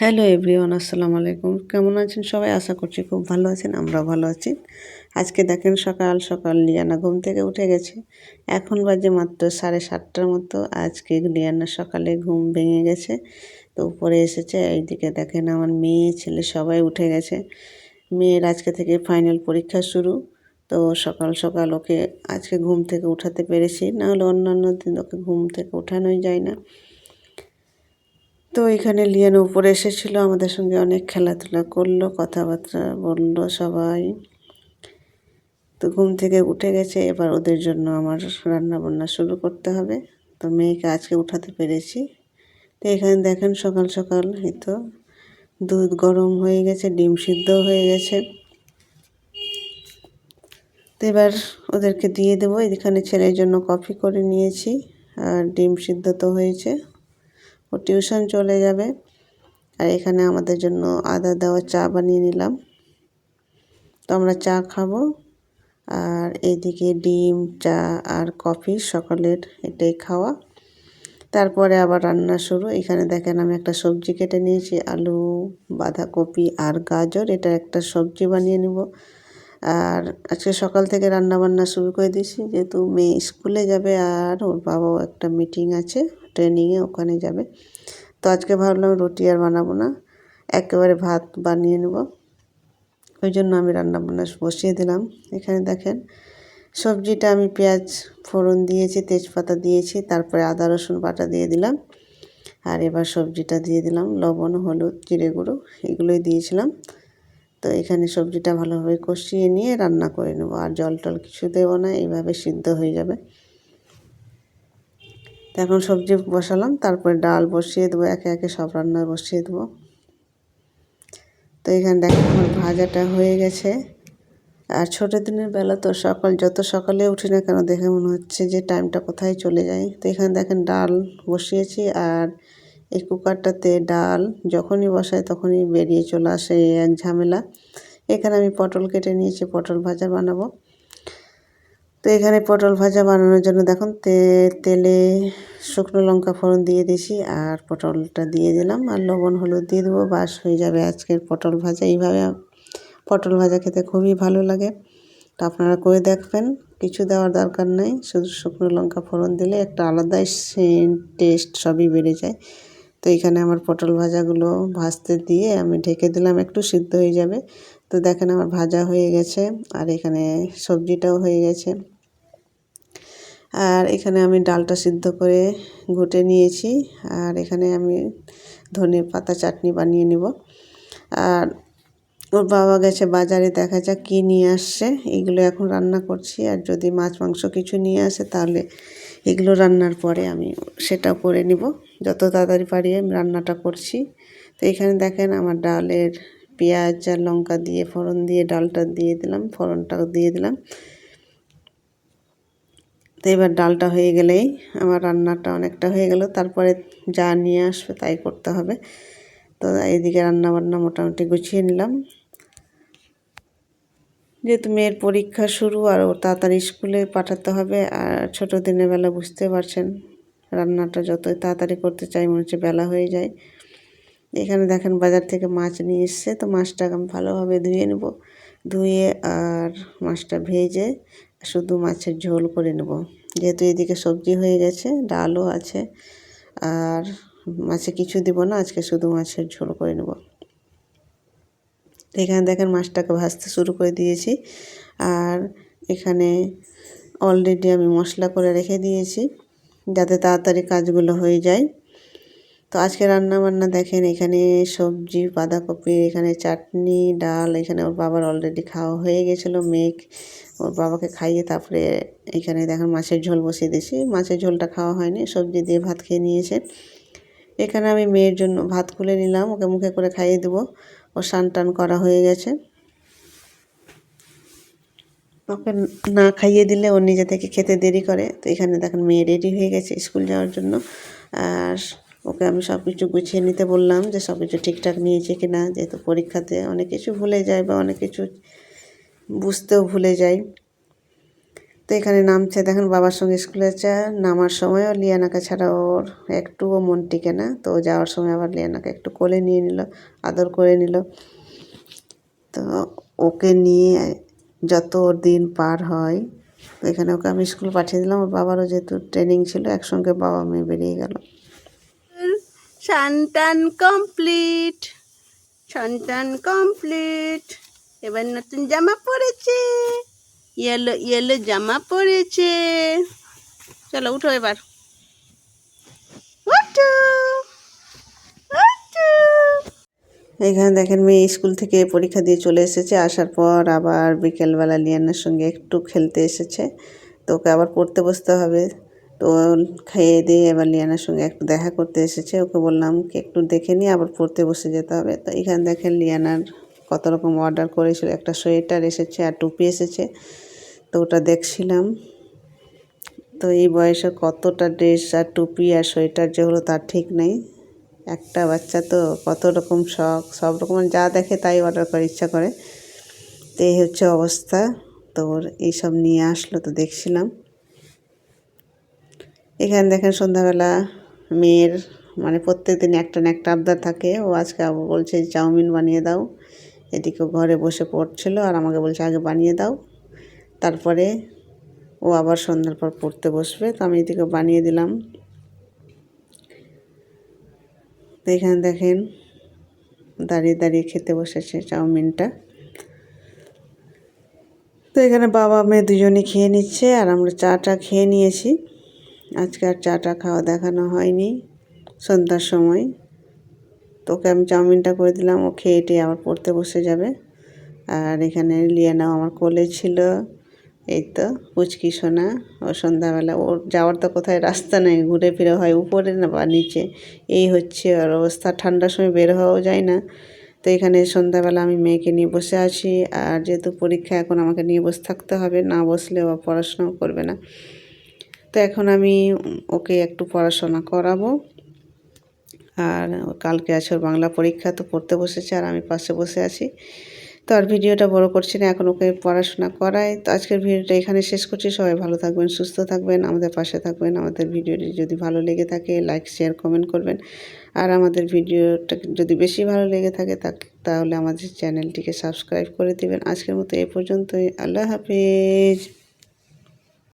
Hello everyone, আসসালামু আলাইকুম। কেমন আছেন সবাই? আশা করছি খুব ভালো আছেন, আমরাও ভালো আছি। আজকে দেখেন সকাল সকাল লিয়ানা ঘুম থেকে উঠে গেছে। এখন বাজে মাত্র সাড়ে সাতটার মতো। আজকে লিয়ানা সকালে ঘুম ভেঙে গেছে। তো উপরে এসেছে, এইদিকে দেখেন আমার মেয়ে, ছেলে সবাই উঠে গেছে। মেয়ের আজকে থেকে ফাইনাল পরীক্ষা শুরু। তো সকাল সকাল ওকে আজকে ঘুম থেকে উঠাতে পেরেছি। নাহলে অন্যান্য দিন ওকে ঘুম থেকে উঠানোই যায় না। তো এখানে লিয়ানো উপরে এসেছিল, আমাদের সঙ্গে অনেক খেলাধুলা করল, কথাবার্তা বলল সবাই। তো ঘুম থেকে উঠে গেছে, এবার ওদের জন্য আমার রান্না বান্না শুরু করতে হবে। তো মেয়েকে আজকে উঠাতে পেরেছি। তো এখানে দেখেন সকাল সকাল, এই তো দুধ গরম হয়ে গেছে, ডিম সিদ্ধ হয়ে গেছে। তো এবার ওদেরকে দিয়ে দেবো, এখানে ছেলের জন্য কফি করে নিয়েছি, আর ডিম সিদ্ধ তো হয়েছে। ও টিউশন চলে যাবে। আর এখানে আমাদের জন্য আদা দেওয়া চা বানিয়ে নিলাম। তো আমরা চা খাব। আর এইদিকে ডিম, চা আর কফি সকালের এটাই খাওয়া। তারপরে আবার রান্না শুরু। এখানে দেখেন আমি একটা সবজি কেটে নিয়েছি, আলু, বাঁধাকপি আর গাজর। এটা একটা সবজি বানিয়ে নেব। আর আজকে সকাল থেকে রান্না বান্না শুরু করে দিয়েছি। যেহেতু মেয়ে স্কুলে যাবে আর ওর বাবাও একটা মিটিং আছে। ট্রেনিংয়ে ওখানে যাবে। তো আজকে ভাবলাম রুটি আর বানাবো না, একেবারে ভাত বানিয়ে নেব। ওই জন্য আমি রান্না বান্না বসিয়ে দিলাম। এখানে দেখেন, সবজিটা আমি পেঁয়াজ ফোড়ন দিয়েছি, তেজপাতা দিয়েছি, তারপরে আদা, রসুন বাটা দিয়ে দিলাম। আর এবার সবজিটা দিয়ে দিলাম, লবণ, হলুদ, জিরে গুঁড়ো, এগুলোই দিয়েছিলাম। তো এখানে সবজিটা ভালোভাবে কষিয়ে নিয়ে রান্না করে নেব। আর জল টল কিছু দেবো না, এইভাবে সিদ্ধ হয়ে যাবে। এখন সবজি বসালাম, তারপরে ডাল বসিয়ে দেবো, একে একে সব রান্না বসিয়ে দেবো। তো এখানে দেখেন আমার ভাজাটা হয়ে গেছে। আর ছোটো দিনের বেলা তো সকাল, যত সকালে উঠি না কেন দেখে মনে হচ্ছে যে টাইমটা কোথায় চলে যায়। তো এখানে দেখেন ডাল বসিয়েছি আর এই কুকারটাতে ডাল যখনই বসায় তখনই বেরিয়ে চলে আসে এক ঝামেলা। এখানে আমি পটল কেটে নিয়েছি, পটল ভাজা বানাবো। তো এখানে পটল ভাজা বানানোর জন্য দেখুন তে, তেলে শুকনো লঙ্কা ফোড়ন দিয়ে দিছি আর পটলটা দিয়ে দিলাম আর লবণ হলুদ দিয়ে দেবো। বাস হয়ে যাবে আজকের পটল ভাজা। এইভাবে পটল ভাজা খেতে খুবই ভালো লাগে। তো আপনারা করে দেখবেন। কিছু দেওয়ার দরকার নেই। শুধু শুকনো লঙ্কা ফোড়ন দিলে একটা আলাদাই টেস্ট সবই বেড়ে যায়। তো এখানে আমার পটল ভাজাগুলো ভাজতে দিয়ে আমি ঢেকে দিলাম। একটু সিদ্ধ হয়ে যাবে। তো দেখেন আমার ভাজা হয়ে গেছে, আর এখানে সবজিটাও হয়ে গেছে। আর এখানে আমি ডালটা সিদ্ধ করে ঘুটে নিয়েছি, আর এখানে আমি ধনে পাতা চাটনি বানিয়ে নেব। আর ওর বাবা গেছে বাজারে, দেখা যাক কী নিয়ে আসছে। এগুলো এখন রান্না করছি, আর যদি মাছ, মাংস কিছু নিয়ে আসে তাহলে এগুলো রান্নার পরে আমি সেটা করে নিব। যত তাড়াতাড়ি পারি আমি রান্নাটা করছি। তো এখানে দেখেন আমার ডালের পেঁয়াজ আর লঙ্কা দিয়ে, ফোড়ন দিয়ে, ডালটা দিয়ে দিলাম, ফোড়নটাও দিয়ে দিলাম। তো এবার ডালটা হয়ে গেলেই আমার রান্নাটা অনেকটা হয়ে গেল। তারপরে যা নিয়ে আসবে তাই করতে হবে। তো এইদিকে রান্না বান্না মোটামুটি গুছিয়ে নিলাম। যেহেতু মেয়ের পরীক্ষা শুরু আর ও তাড়াতাড়ি স্কুলে পাঠাতে হবে আর ছোটো দিনের বেলা বুঝতে পারছেন রান্নাটা যতই তাড়াতাড়ি করতে চাই মনে হচ্ছে বেলা হয়ে যায়। এখানে দেখেন বাজার থেকে মাছ নিয়ে এসছে, তো মাছটাকে আমি ভালোভাবে ধুয়ে নেব। ধুয়ে আর মাছটা ভেজে শুধু মাছের ঝোল করে নেব। যেহেতু এদিকে সবজি হয়ে গেছে, ডালও আছে, আর মাছে কিছু দিব না, আজকে শুধু মাছের ঝোল করে নেব। এখানে দেখেন মাছটাকে ভাজতে শুরু করে দিয়েছি, আর এখানে অলরেডি আমি মশলা করে রেখে দিয়েছি, যাতে তাড়াতাড়ি কাজগুলো হয়ে যায়। তো আজকে রান্না বান্না দেখেন, এখানে সবজি, বাঁধাকপি, এখানে চাটনি, ডাল, এখানে ওর বাবার অলরেডি খাওয়া হয়ে গেছিল, মেঘ। ওর বাবাকে খাইয়ে তারপরে এখানে দেখেন মাছের ঝোল বসিয়ে দিয়েছি। মাছের ঝোলটা খাওয়া হয়নি, সবজি দিয়ে ভাত খেয়ে নিয়েছে। এখানে আমি মেয়ের জন্য ভাত খুলে নিলাম, ওকে মুখে করে খাইয়ে দেবো। ও স্নান টান করা হয়ে গেছে। ওকে না খাইয়ে দিলে ও নিজে থেকে খেতে দেরি করে। তো এখানে দেখেন মেয়ে রেডি হয়ে গেছে স্কুল যাওয়ার জন্য। আর ওকে আমি সব কিছু গুছিয়ে নিতে বললাম যে সব কিছু ঠিকঠাক নিয়েছে কি না যেহেতু পরীক্ষাতে অনেক কিছু ভুলে যায় বা অনেক কিছু বুঝতেও ভুলে যাই। তো এখানে নামছে, দেখেন বাবার সঙ্গে স্কুলে যাচ্ছে নামার সময়ও লিয়ানাকে ছাড়া ওর একটুও মন টিকে না। তো যাওয়ার সময় আবার লিয়ানাকে একটু কোলে নিয়ে নিল, আদর করে নিল। তো ওকে নিয়ে যত দিন পার হয় তো এখানে ওকে আমি স্কুল পাঠিয়ে দিলাম। ওর বাবারও যেহেতু ট্রেনিং ছিল, একসঙ্গে বাবা মেয়ে বেরিয়ে গেল। সন্তান কমপ্লিট সন্তান কমপ্লিট এবার নতুন জামা পরেছে ইয়েলো ইয়েলো জামা পরেছে। চলো, উঠো এবার। এখানে দেখেন মেয়ে স্কুল থেকে পরীক্ষা দিয়ে চলে এসেছে, আসার পর আবার বিকেলবেলা লিয়ানার সঙ্গে একটু খেলতে এসেছে। তো ওকে আবার পড়তে বসতে হবে। তো খেয়ে দিয়ে এবার লিয়ানার সঙ্গে একটু দেখা করতে এসেছে। ওকে বললাম কি একটু দেখে নিয়ে আবার পড়তে বসে যেতে হবে। তো এখানে দেখেন লিয়ানার কত রকম অর্ডার করেছিল। একটা সোয়েটার এসেছে আর টুপি এসেছে। তো ওটা দেখছিলাম। তো এই বয়সে কতটা ড্রেস আর টুপি আর সোয়েটার যে হলো তার ঠিক নেই। একটা বাচ্চা তো কত রকম শখ, সব রকম যা দেখে তাই অর্ডার করার ইচ্ছা করে। তো এই হচ্ছে অবস্থা। তো এইসব নিয়ে আসলো, তো দেখছিলাম। এখানে দেখেন সন্ধ্যাবেলা মেয়ের মানে প্রত্যেক দিন একটা না একটা আবদার থাকে। ও আজকে আবার বলছে, চাউমিন বানিয়ে দাও। এদিকে ঘরে বসে পড়ছিল আর আমাকে বলছে, আগে বানিয়ে দাও। তারপরে ও আবার সন্ধ্যার পর পড়তে বসবে। তো আমি এদিকে বানিয়ে দিলাম। তো এখানে দেখেন, দাঁড়িয়ে দাঁড়িয়ে খেতে বসেছে চাউমিনটা। তো এখানে বাবা, মেয়ে দুজনে খেয়ে নিচ্ছে আর আমরা চাটা খেয়ে নিয়েছি। আজকে আর চাটা খাওয়া দেখানো হয়নি, সন্ধ্যার সময়। তোকে আমি চাউমিনটা করে দিলাম, ও খেয়ে টেয়ে আবার পড়তে বসে যাবে। আর এখানে লিয়ানাও আমার কোলে ছিল, এই তো পুচকি সোনা। ও সন্ধ্যাবেলা, ওর যাওয়ার তো কোথায় রাস্তা নেই, ঘুরে ফিরে হয় উপরে না বা নিচে। এই হচ্ছে আর অবস্থা, ঠান্ডার সময় বের হওয়াও যায় না। তো এখানে সন্ধ্যাবেলা আমি মেয়েকে নিয়ে বসে আছি, আর যেহেতু পরীক্ষা এখন আমাকে নিয়ে বসে থাকতে হবে, না বসলে ও পড়াশোনাও করবে না। তো এখন আমি ওকে একটু পড়াশোনা করাবো। আর কালকে আছে ওর বাংলা পরীক্ষা, তো পড়তে বসেছে আর আমি পাশে বসে আছি। তো আর ভিডিওটা বড় করছি না, এখন ওকে পড়াশোনা করাই। তো আজকের ভিডিওটা এখানে শেষ করছি। সবাই ভালো থাকবেন, সুস্থ থাকবেন, আমাদের পাশে থাকবেন। আমাদের ভিডিওটি যদি ভালো লেগে থাকে লাইক শেয়ার কমেন্ট করবেন। আর আমাদের ভিডিওটা যদি বেশি ভালো লেগে থাকে তাহলে আমাদের চ্যানেলটিকে সাবস্ক্রাইব করে দিবেন। আজকের মতো এ পর্যন্তই। আল্লাহ হাফিজ।